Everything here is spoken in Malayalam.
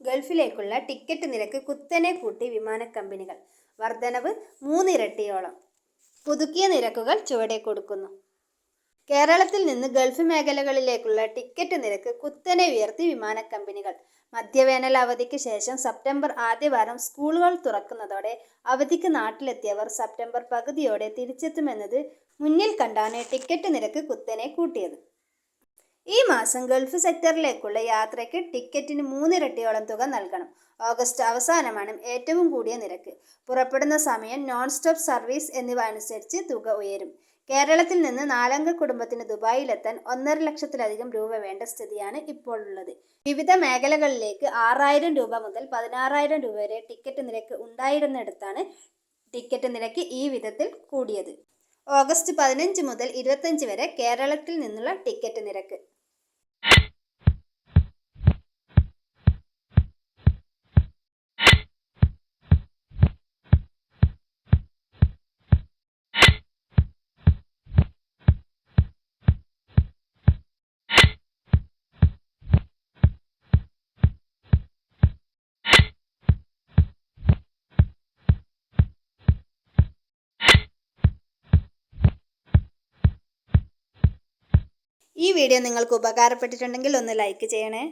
ഗൾഫിലേക്കുള്ള ടിക്കറ്റ് നിരക്ക് കുത്തനെ കൂട്ടി വിമാന കമ്പനികൾ വർധനവ് മൂന്നിരട്ടിയോളം. പുതുക്കിയ നിരക്കുകൾ ചുവടെ കൊടുക്കുന്നു. കേരളത്തിൽ നിന്ന് ഗൾഫ് മേഖലകളിലേക്കുള്ള ടിക്കറ്റ് നിരക്ക് കുത്തനെ ഉയർത്തി വിമാന കമ്പനികൾ മധ്യവേനൽ അവധിക്ക് ശേഷം സെപ്റ്റംബർ ആദ്യവാരം സ്കൂളുകൾ തുറക്കുന്നതോടെ അവധിക്ക് നാട്ടിലെത്തിയവർ സെപ്റ്റംബർ പകുതിയോടെ തിരിച്ചെത്തുമെന്നത് മുന്നിൽ കണ്ടാണ് ടിക്കറ്റ് നിരക്ക് കുത്തനെ കൂട്ടിയത്. ഈ മാസം ഗൾഫ് സെക്ടറിലേക്കുള്ള യാത്രയ്ക്ക് ടിക്കറ്റിന് മൂന്നിരട്ടിയോളം തുക നൽകണം. ഓഗസ്റ്റ് അവസാനമാണ് ഏറ്റവും കൂടിയ നിരക്ക്. പുറപ്പെടുന്ന സമയം നോൺ സ്റ്റോപ്പ് സർവീസ് എന്നിവ അനുസരിച്ച് തുക ഉയരും. കേരളത്തിൽ നിന്ന് നാലംഗ കുടുംബത്തിന് ദുബായിലെത്താൻ ഒന്നര ലക്ഷത്തിലധികം രൂപ വേണ്ട സ്ഥിതിയാണ് ഇപ്പോൾ ഉള്ളത് വിവിധ മേഖലകളിലേക്ക് ആറായിരം രൂപ മുതൽ പതിനാറായിരം രൂപ വരെ ടിക്കറ്റ് നിരക്ക് ഉണ്ടായിരുന്നിടത്താണ് ടിക്കറ്റ് നിരക്ക് ഈ വിധത്തിൽ കൂടിയത്. ഓഗസ്റ്റ് പതിനഞ്ച് മുതൽ ഇരുപത്തഞ്ച് വരെ കേരളത്തിൽ നിന്നുള്ള ടിക്കറ്റ് നിരക്ക്. ഈ വീഡിയോ നിങ്ങൾക്ക് ഉപകാരപ്പെട്ടിട്ടുണ്ടെങ്കിൽ ഒന്ന് ലൈക്ക് ചെയ്യണേ.